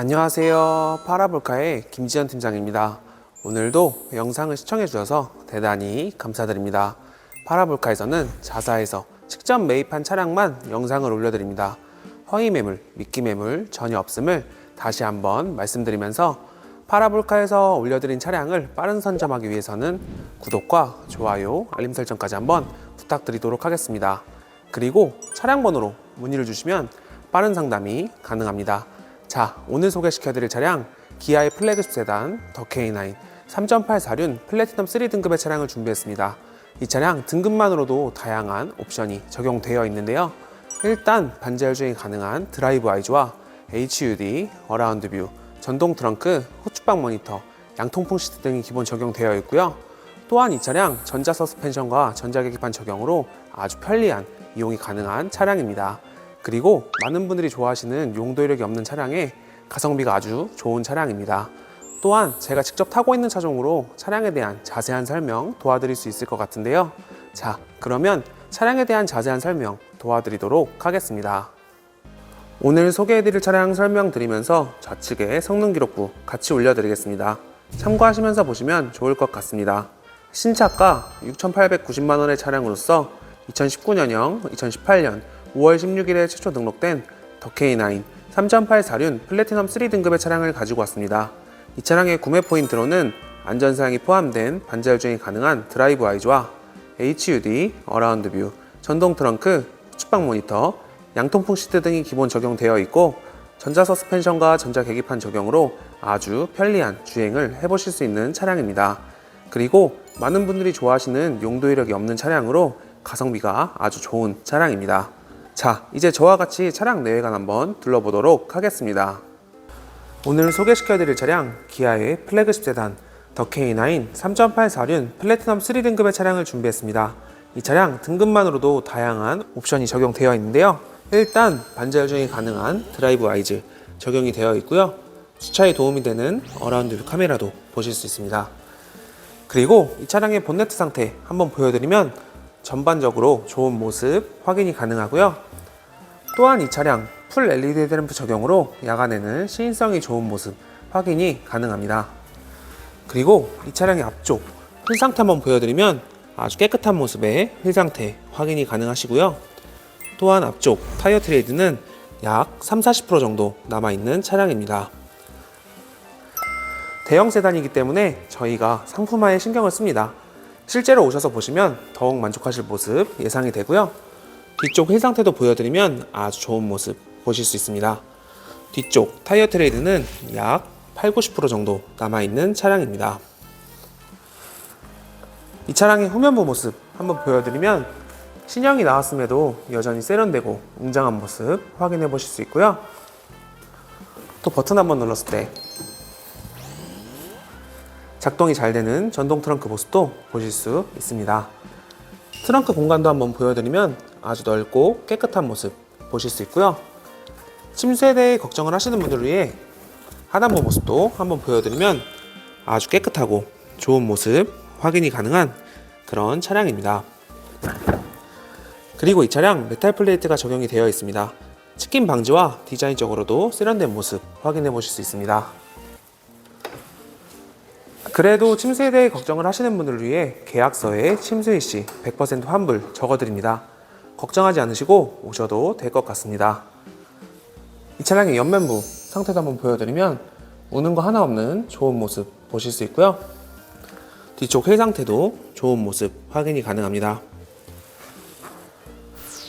안녕하세요. 파라볼카의 김지현 팀장입니다. 오늘도 영상을 시청해 주셔서 대단히 감사드립니다. 파라볼카에서는 자사에서 직접 매입한 차량만 영상을 올려드립니다. 허위 매물, 미끼 매물 전혀 없음을 다시 한번 말씀드리면서 파라볼카에서 올려드린 차량을 빠른 선점하기 위해서는 구독과 좋아요, 알림 설정까지 한번 부탁드리도록 하겠습니다. 그리고 차량 번호로 문의를 주시면 빠른 상담이 가능합니다. 자, 오늘 소개시켜드릴 차량 기아의 플래그십 세단 더 K9 3.8 사륜 플래티넘 3 등급의 차량을 준비했습니다. 이 차량 등급만으로도 다양한 옵션이 적용되어 있는데요. 일단 반자율 주행이 가능한 드라이브 아이즈와 HUD, 어라운드 뷰, 전동 트렁크, 후축방 모니터, 양통풍 시트 등이 기본 적용되어 있고요. 또한 이 차량 전자 서스펜션과 전자 계기판 적용으로 아주 편리한 이용이 가능한 차량입니다. 그리고 많은 분들이 좋아하시는 용도 이력이 없는 차량에 가성비가 아주 좋은 차량입니다. 또한 제가 직접 타고 있는 차종으로 차량에 대한 자세한 설명 도와드릴 수 있을 것 같은데요. 자, 그러면 차량에 대한 자세한 설명 도와드리도록 하겠습니다. 오늘 소개해드릴 차량 설명드리면서 좌측에 성능 기록부 같이 올려드리겠습니다. 참고하시면서 보시면 좋을 것 같습니다. 신차가 6,890만 원의 차량으로서 2019년형, 2018년 5월 16일에 최초 등록된 더 K9 3.8사륜 플래티넘 3 등급의 차량을 가지고 왔습니다. 이 차량의 구매 포인트로는 안전사양이 포함된 반자율 주행이 가능한 드라이브 아이즈와 HUD, 어라운드 뷰, 전동 트렁크, 후측방 모니터, 양통풍 시트 등이 기본 적용되어 있고 전자 서스펜션과 전자 계기판 적용으로 아주 편리한 주행을 해보실 수 있는 차량입니다. 그리고 많은 분들이 좋아하시는 용도 이력이 없는 차량으로 가성비가 아주 좋은 차량입니다. 자, 이제 저와 같이 차량 내외관 한번 둘러보도록 하겠습니다. 오늘 소개시켜드릴 차량 기아의 플래그십 세단 더 K9 3.8사륜 플래티넘 3 등급의 차량을 준비했습니다. 이 차량 등급만으로도 다양한 옵션이 적용되어 있는데요. 일단 반자율 주행이 가능한 드라이브 아이즈 적용이 되어 있고요. 주차에 도움이 되는 어라운드 뷰 카메라도 보실 수 있습니다. 그리고 이 차량의 본네트 상태 한번 보여드리면 전반적으로 좋은 모습 확인이 가능하고요. 또한 이 차량 풀 LED 헤드램프 적용으로 야간에는 시인성이 좋은 모습 확인이 가능합니다. 그리고 이 차량의 앞쪽 휠 상태 한번 보여드리면 아주 깨끗한 모습의 휠 상태 확인이 가능하시고요. 또한 앞쪽 타이어 트레이드는 약 3, 40% 정도 남아있는 차량입니다. 대형 세단이기 때문에 저희가 상품화에 신경을 씁니다. 실제로 오셔서 보시면 더욱 만족하실 모습 예상이 되고요. 뒤쪽 휠 상태도 보여드리면 아주 좋은 모습 보실 수 있습니다. 뒤쪽 타이어 트레이드는 약 8, 90% 정도 남아있는 차량입니다. 이 차량의 후면부 모습 한번 보여드리면 신형이 나왔음에도 여전히 세련되고 웅장한 모습 확인해 보실 수 있고요. 또 버튼 한번 눌렀을 때 작동이 잘 되는 전동 트렁크 모습도 보실 수 있습니다. 트렁크 공간도 한번 보여드리면 아주 넓고 깨끗한 모습 보실 수 있고요. 침수에 대해 걱정을 하시는 분들을 위해 하단부 모습도 한번 보여드리면 아주 깨끗하고 좋은 모습 확인이 가능한 그런 차량입니다. 그리고 이 차량 메탈 플레이트가 적용이 되어 있습니다. 치킨 방지와 디자인적으로도 세련된 모습 확인해 보실 수 있습니다. 그래도 침수에 대해 걱정을 하시는 분들을 위해 계약서에 침수 일 시 100% 환불 적어드립니다. 걱정하지 않으시고 오셔도 될 것 같습니다. 이 차량의 옆면부 상태도 한번 보여드리면 우는 거 하나 없는 좋은 모습 보실 수 있고요. 뒤쪽 휠 상태도 좋은 모습 확인이 가능합니다.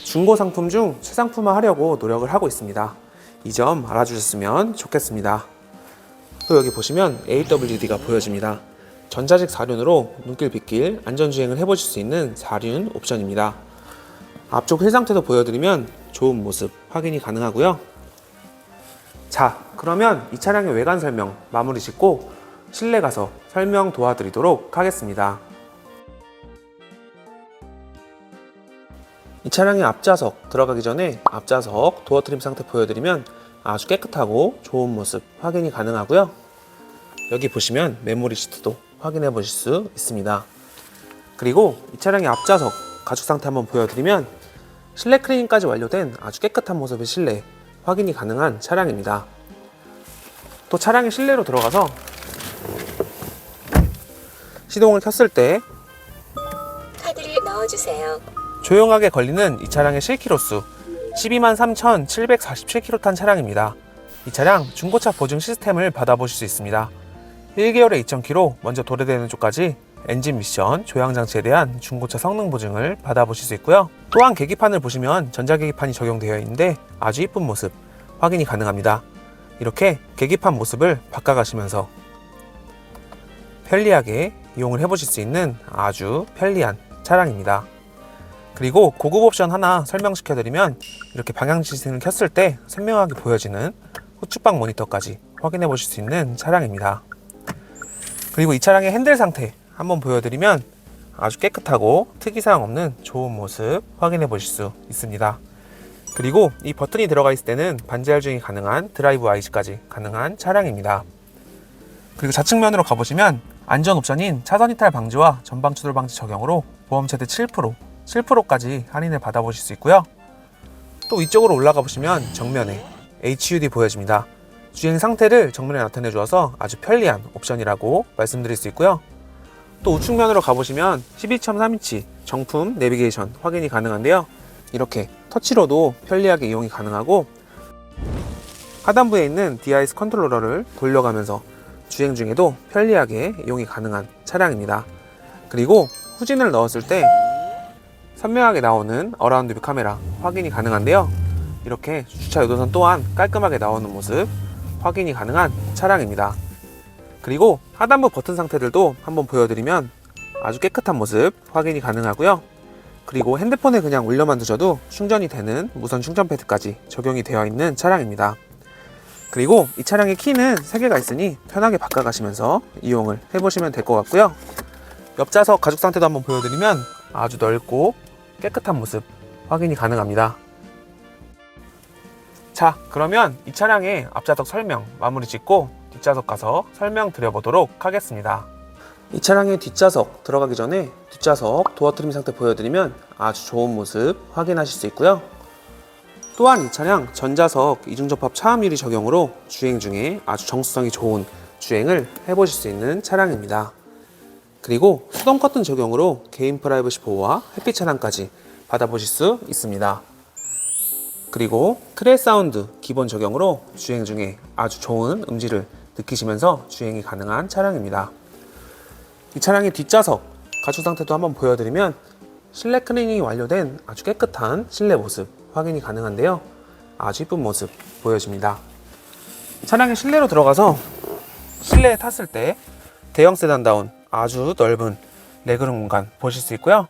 중고 상품 중 최상품화 하려고 노력을 하고 있습니다. 이 점 알아주셨으면 좋겠습니다. 또 여기 보시면 AWD가 보여집니다. 전자식 4륜으로 눈길 빗길 안전주행을 해보실 수 있는 4륜 옵션입니다. 앞쪽 휠 상태도 보여드리면 좋은 모습 확인이 가능하고요. 자, 그러면 이 차량의 외관 설명 마무리 짓고 실내 가서 설명 도와드리도록 하겠습니다. 이 차량의 앞좌석 들어가기 전에 앞좌석 도어 트림 상태 보여드리면 아주 깨끗하고 좋은 모습 확인이 가능하고요. 여기 보시면 메모리 시트도 확인해 보실 수 있습니다. 그리고 이 차량의 앞좌석 가죽 상태 한번 보여드리면 실내 클리닝까지 완료된 아주 깨끗한 모습의 실내 확인이 가능한 차량입니다. 또 차량의 실내로 들어가서 시동을 켰을 때 카드를 넣어주세요. 조용하게 걸리는 이 차량의 실키로수 12만 3,747km 탄 차량입니다. 이 차량 중고차 보증 시스템을 받아보실 수 있습니다. 1개월에 2,000km 먼저 도래되는 쪽까지 엔진 미션, 조향 장치에 대한 중고차 성능 보증을 받아보실 수 있고요. 또한 계기판을 보시면 전자 계기판이 적용되어 있는데 아주 이쁜 모습 확인이 가능합니다. 이렇게 계기판 모습을 바꿔가시면서 편리하게 이용을 해보실 수 있는 아주 편리한 차량입니다. 그리고 고급 옵션 하나 설명시켜드리면 이렇게 방향 지시등을 켰을 때 선명하게 보여지는 후측방 모니터까지 확인해 보실 수 있는 차량입니다. 그리고 이 차량의 핸들 상태 한번 보여드리면 아주 깨끗하고 특이사항 없는 좋은 모습 확인해 보실 수 있습니다. 그리고 이 버튼이 들어가 있을 때는 반지 할증이 가능한 드라이브 IC까지 가능한 차량입니다. 그리고 좌측면으로 가보시면 안전 옵션인 차선 이탈 방지와 전방 추돌 방지 적용으로 보험 최대 7% 7%까지 할인을 받아보실 수 있고요. 또 이쪽으로 올라가 보시면 정면에 HUD 보여집니다. 주행 상태를 정면에 나타내 주어서 아주 편리한 옵션이라고 말씀드릴 수 있고요. 또 우측면으로 가보시면 12.3인치 정품 내비게이션 확인이 가능한데요. 이렇게 터치로도 편리하게 이용이 가능하고 하단부에 있는 DIS 컨트롤러를 돌려가면서 주행 중에도 편리하게 이용이 가능한 차량입니다. 그리고 후진을 넣었을 때 선명하게 나오는 어라운드 뷰 카메라 확인이 가능한데요. 이렇게 주차 유도선 또한 깔끔하게 나오는 모습 확인이 가능한 차량입니다. 그리고 하단부 버튼 상태들도 한번 보여드리면 아주 깨끗한 모습 확인이 가능하고요. 그리고 핸드폰에 그냥 올려만 두셔도 충전이 되는 무선 충전 패드까지 적용이 되어 있는 차량입니다. 그리고 이 차량의 키는 3개가 있으니 편하게 바꿔가시면서 이용을 해보시면 될 것 같고요. 옆좌석 가죽 상태도 한번 보여드리면 아주 넓고 깨끗한 모습 확인이 가능합니다. 자, 그러면 이 차량의 앞좌석 설명 마무리 짓고 뒷좌석 가서 설명 드려보도록 하겠습니다. 이 차량의 뒷좌석 들어가기 전에 뒷좌석 도어 트림 상태 보여드리면 아주 좋은 모습 확인하실 수 있고요. 또한 이 차량 전자석 이중접합 차음 유리 적용으로 주행 중에 아주 정수성이 좋은 주행을 해보실 수 있는 차량입니다. 그리고 수동 커튼 적용으로 개인 프라이버시 보호와 햇빛 차단까지 받아보실 수 있습니다. 그리고 크레 사운드 기본 적용으로 주행 중에 아주 좋은 음질을 느끼시면서 주행이 가능한 차량입니다. 이 차량의 뒷좌석 가축 상태도 한번 보여드리면 실내 클리닝이 완료된 아주 깨끗한 실내 모습 확인이 가능한데요. 아주 이쁜 모습 보여집니다. 차량의 실내로 들어가서 실내에 탔을 때 대형 세단다운 아주 넓은 레그룸 공간 보실 수 있고요.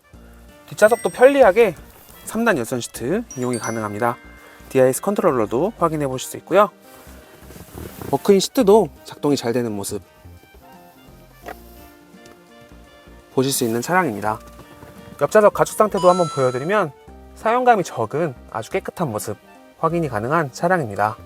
뒷좌석도 편리하게 3단 열선 시트 이용이 가능합니다. DIS 컨트롤러도 확인해 보실 수 있고요. 워크인 시트도 작동이 잘 되는 모습 보실 수 있는 차량입니다. 옆좌석 가축 상태도 한번 보여드리면 사용감이 적은 아주 깨끗한 모습 확인이 가능한 차량입니다.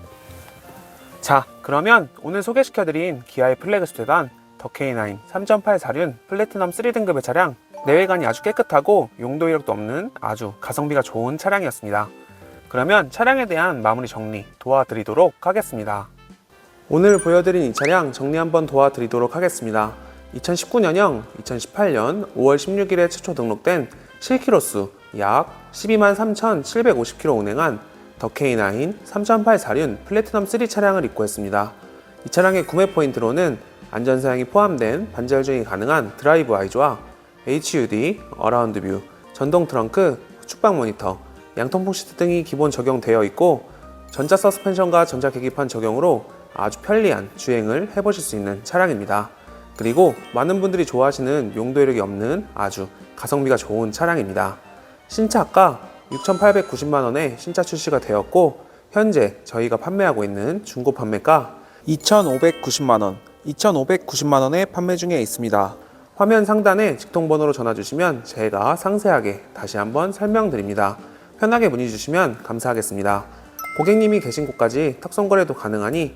자, 그러면 오늘 소개시켜드린 기아의 플래그 세단 더 K9 3.8 사륜 플래티넘 3등급의 차량 내외관이 아주 깨끗하고 용도 이력도 없는 아주 가성비가 좋은 차량이었습니다. 그러면 차량에 대한 마무리 정리 도와드리도록 하겠습니다. 오늘 보여드린 이 차량 정리 한번 도와드리도록 하겠습니다. 2019년형 2018년 5월 16일에 최초 등록된 실키로수 약 12만 3,750km 운행한 더 K9 3.8 사륜 플래티넘 3 차량을 입고했습니다. 이 차량의 구매 포인트로는 안전사양이 포함된 반지 할증이 가능한 드라이브 아이즈와 HUD, 어라운드 뷰, 전동 트렁크, 후측방 모니터, 양통풍 시트 등이 기본 적용되어 있고 전자 서스펜션과 전자 계기판 적용으로 아주 편리한 주행을 해보실 수 있는 차량입니다. 그리고 많은 분들이 좋아하시는 용도 이력이 없는 아주 가성비가 좋은 차량입니다. 신차가 6,890만 원에 신차 출시가 되었고 현재 저희가 판매하고 있는 중고 판매가 2,590만 원, 2,590만 원에 판매 중에 있습니다. 화면 상단에 직통번호로 전화 주시면 제가 상세하게 다시 한번 설명드립니다. 편하게 문의 주시면 감사하겠습니다. 고객님이 계신 곳까지 탁송 거래도 가능하니